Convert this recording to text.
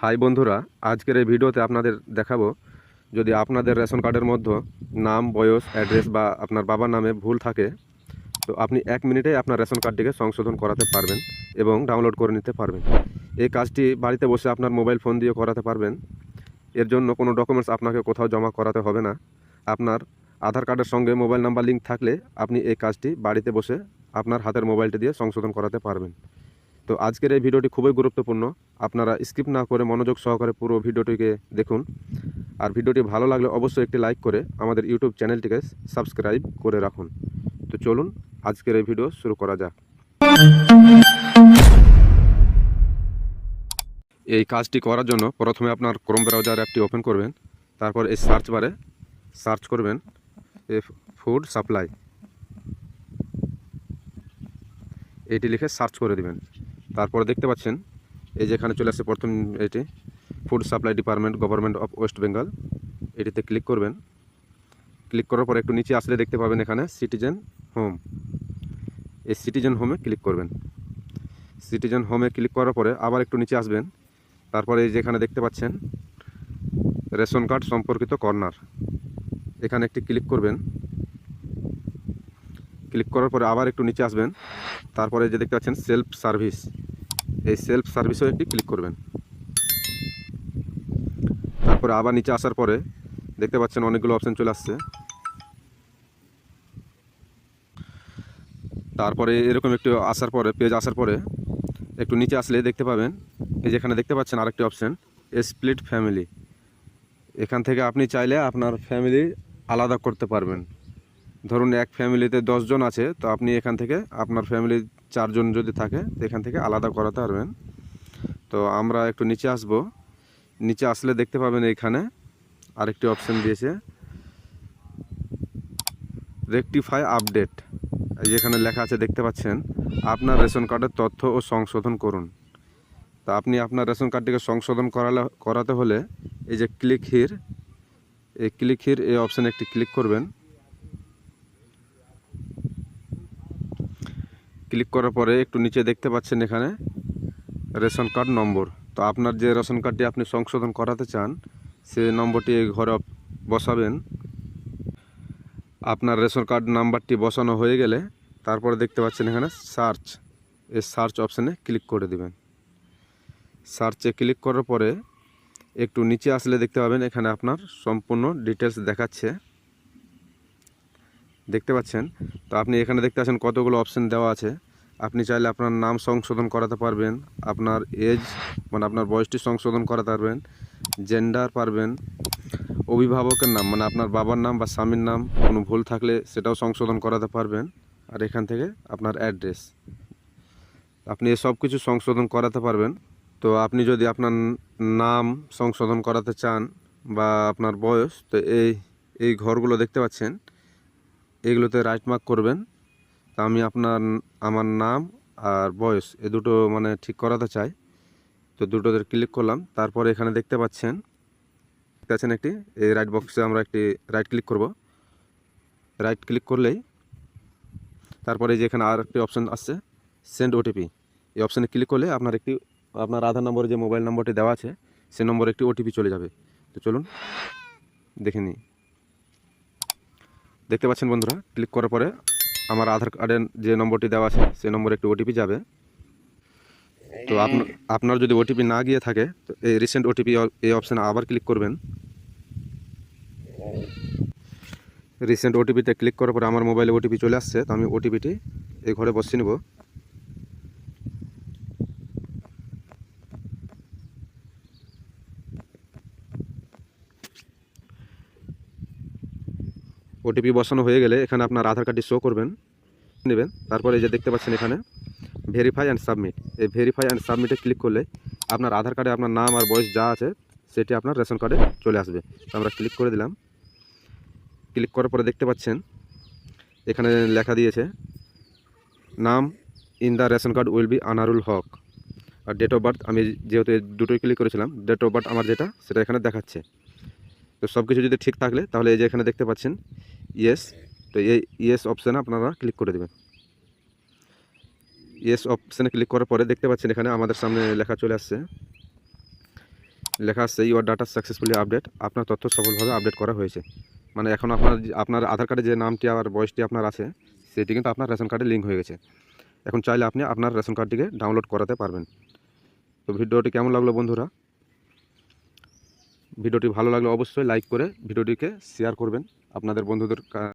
High বন্ধুরা, আজকের এই ভিডিওতে আপনাদের দেখাবো যদি আপনাদের রেশন কার্ডের মধ্যে নাম, বয়স, অ্যাড্রেস বা আপনার বাবার নামে ভুল থাকে, তো আপনি এক মিনিটে আপনার রেশন কার্ডটিকে সংশোধন করাতে পারবেন এবং ডাউনলোড করে নিতে পারবেন। এই কাজটি বাড়িতে বসে আপনার মোবাইল ফোন দিয়ে করাতে পারবেন। এর জন্য কোনো ডকুমেন্টস আপনাকে কোথাও জমা করাতে হবে না। আপনার আধার কার্ডের সঙ্গে মোবাইল নাম্বার লিঙ্ক থাকলে আপনি এই কাজটি বাড়িতে বসে আপনার হাতের মোবাইলটি দিয়ে সংশোধন করাতে পারবেন। তো আজকের এই ভিডিওটি খুবই গুরুত্বপূর্ণ। আপনারা স্কিপ না করে মনোযোগ সহকারে পুরো ভিডিওটিকে দেখুন। আর ভিডিওটি ভালো লাগলে অবশ্যই একটি লাইক করে আমাদের ইউটিউব চ্যানেলটিকে সাবস্ক্রাইব করে রাখুন। তো চলুন, আজকের এই ভিডিও শুরু করা যাক। এই কাজটি করার জন্য প্রথমে আপনার ক্রোম ব্রাউজার অ্যাপটি ওপেন করবেন। তারপর এই সার্চ বারে সার্চ করবেন এ ফুড সাপ্লাই এটি লিখে সার্চ করে দিবেন। তারপরে দেখতে পাচ্ছেন, এই যে এখানে চলে আসছে প্রথম এটি food supply department government of West Bengal এটিতে ক্লিক করবেন। ক্লিক করার পর একটু নিচে আসলে দেখতে পাবেন এখানে সিটিজেন হোম এই সিটিজেন হোমে ক্লিক করবেন। সিটিজেন হোমে ক্লিক করার পরে আবার একটু নিচে আসবেন। তারপরে এই যেখানে দেখতে পাচ্ছেন, রেশন কার্ড সম্পর্কিত কর্নার। এখানে একটি ক্লিক করবেন। ক্লিক করার পরে আবার একটু নিচে আসবেন। তারপরে যে দেখতে পাচ্ছেন সেলফ সার্ভিস এই সেলফ সার্ভিসেও একটি ক্লিক করবেন। তারপরে আবার নিচে আসার পরে দেখতে পাচ্ছেন অনেকগুলো অপশান চলে আসছে। তারপরে এরকম একটু আসার পরে পেজ আসার পরে একটু নিচে আসলে দেখতে পাবেন। এই যেখানে দেখতে পাচ্ছেন আরেকটি অপশন স্প্লিট ফ্যামিলি এখান থেকে আপনি চাইলে আপনার ফ্যামিলি আলাদা করতে পারবেন। ধরুন এক ফ্যামিলিতে দশজন আছে, তো আপনি এখান থেকে, আপনার ফ্যামিলির চারজন যদি থাকে এখান থেকে আলাদা করাতে পারবেন। তো আমরা একটু নিচে আসব। নিচে আসলে দেখতে পাবেন এইখানে আরেকটি অপশান দিয়েছে। রেকটিফাই আপডেট যেখানে লেখা আছে, দেখতে পাচ্ছেন? আপনার রেশন কার্ডের তথ্য ও সংশোধন করুন। তা আপনি আপনার রেশন কার্ডটিকে সংশোধন করালে, করাতে হলে এই যে ক্লিক হির এই ক্লিক হির এই অপশানে একটি ক্লিক করবেন। ক্লিক করার পরে একটু নিচে দেখতে পাচ্ছেন এখানে রেশন কার্ড নম্বর। তো আপনার যে রেশন কার্ডটি আপনি সংশোধন করাতে চান, সে নম্বরটি ঘরে বসাবেন। আপনার রেশন কার্ড নাম্বারটি বসানো হয়ে গেলে তারপরে দেখতে পাচ্ছেন এখানে সার্চ। এই সার্চ অপশানে ক্লিক করে দিবেন। সার্চে ক্লিক করার পরে একটু নিচে আসলে দেখতে পাবেন এখানে আপনার সম্পূর্ণ ডিটেলস দেখাচ্ছে। দেখতে পাচ্ছেন? তো আপনি এখানে দেখতে পাচ্ছেন কতগুলো অপশান দেওয়া আছে। আপনি চাইলে আপনার নাম সংশোধন করাতে পারবেন, আপনার এজ মানে আপনার বয়সটি সংশোধন করাতে পারবেন জেন্ডার পারবেন, অভিভাবকের নাম মানে আপনার বাবার নাম বা স্বামীর নাম, কোনো ভুল থাকলে সেটাও সংশোধন করাতে পারবেন। আর এখান থেকে আপনার অ্যাড্রেস আপনি এসব কিছু সংশোধন করাতে পারবেন। তো আপনি যদি আপনার নাম সংশোধন করাতে চান বা আপনার বয়স, তো এই এই ঘরগুলো দেখতে পাচ্ছেন। এগুলোতে রাইট মার্ক করবেন। তা আমি আপনার, আমার নাম আর বয়স এ দুটো মানে ঠিক করাতে চাই। তো দুটোতে ক্লিক করলাম। তারপরে এখানে দেখতে পাচ্ছেন, দেখতে একটি, এই রাইট বক্সে আমরা একটি রাইট ক্লিক করব। রাইট ক্লিক করলেই তারপরে যে এখানে আর একটি অপশান আসছে সেন্ড ওটিপি এই অপশানে ক্লিক করলে আপনার একটি, আপনার আধার নম্বরে যে মোবাইল নম্বরটি দেওয়া আছে সে নম্বরে একটি ওটিপি চলে যাবে। তো চলুন, দেখে নিই। দেখতে পাচ্ছেন বন্ধুরা ক্লিক করার পরে আমার আধার কার্ডের যে নম্বরটি দেওয়া আছে সেই নম্বরে একটি ওটিপি যাবে। তো আপনার আপনার যদি ওটিপি না গিয়ে থাকে তো এই রিসেন্ট ওটিপি এই অপশানে আবার ক্লিক করবেন। রিসেন্ট ওটিপিতে ক্লিক করার পরে আমার মোবাইলে ওটিপি চলে আসছে তো আমি ওটিপিটি এই ঘরে বসিয়ে নেব। ওটিপি বসানো হয়ে গেলে এখানে আপনার আধার কার্ডটি শো করবেন, নেবেন। তারপরে এই যে দেখতে পাচ্ছেন এখানে ভেরিফাই অ্যান্ড সাবমিট এই ভেরিফাই অ্যান্ড সাবমিটে ক্লিক করলে আপনার আধার কার্ডে আপনার নাম আর বয়স যা আছে, সেটি আপনার রেশন কার্ডে চলে আসবে। আমরা ক্লিক করে দিলাম। ক্লিক করার পরে দেখতে পাচ্ছেন, এখানে লেখা দিয়েছে, নাম in the ration card will be Anarul Haque R date of birth আমি যেহেতু দুটোই ক্লিক করেছিলাম ডেট অফ বার্থ আমার যেটা, সেটা এখানে দেখাচ্ছে। তো সব কিছু যদি ঠিক থাকলে, তাহলে এই যে এখানে দেখতে পাচ্ছেন ইয়েস তো এই ইয়েস অপশানে আপনারা ক্লিক করে দেবেন। ইয়েস অপশানে ক্লিক করার পরে দেখতে পাচ্ছেন এখানে আমাদের সামনে লেখা চলে আসছে। লেখা আসছে ইউর ডাটা সাকসেসফুলি আপডেট আপনার তথ্য সফলভাবে আপডেট করা হয়েছে। মানে এখন আপনার আপনার আধার কার্ডে যে নামটি আর বয়সটি আপনার আছে, সেটি কিন্তু আপনার রেশন কার্ডে লিঙ্ক হয়ে গেছে। এখন চাইলে আপনি আপনার রেশন কার্ডটিকে ডাউনলোড করাতে পারবেন। তো ভিডিওটি কেমন লাগল বন্ধুরা? ভিডিওটি ভালো লাগলে অবশ্যই লাইক করে ভিডিওটিকে শেয়ার করবেন আপনাদের বন্ধুদের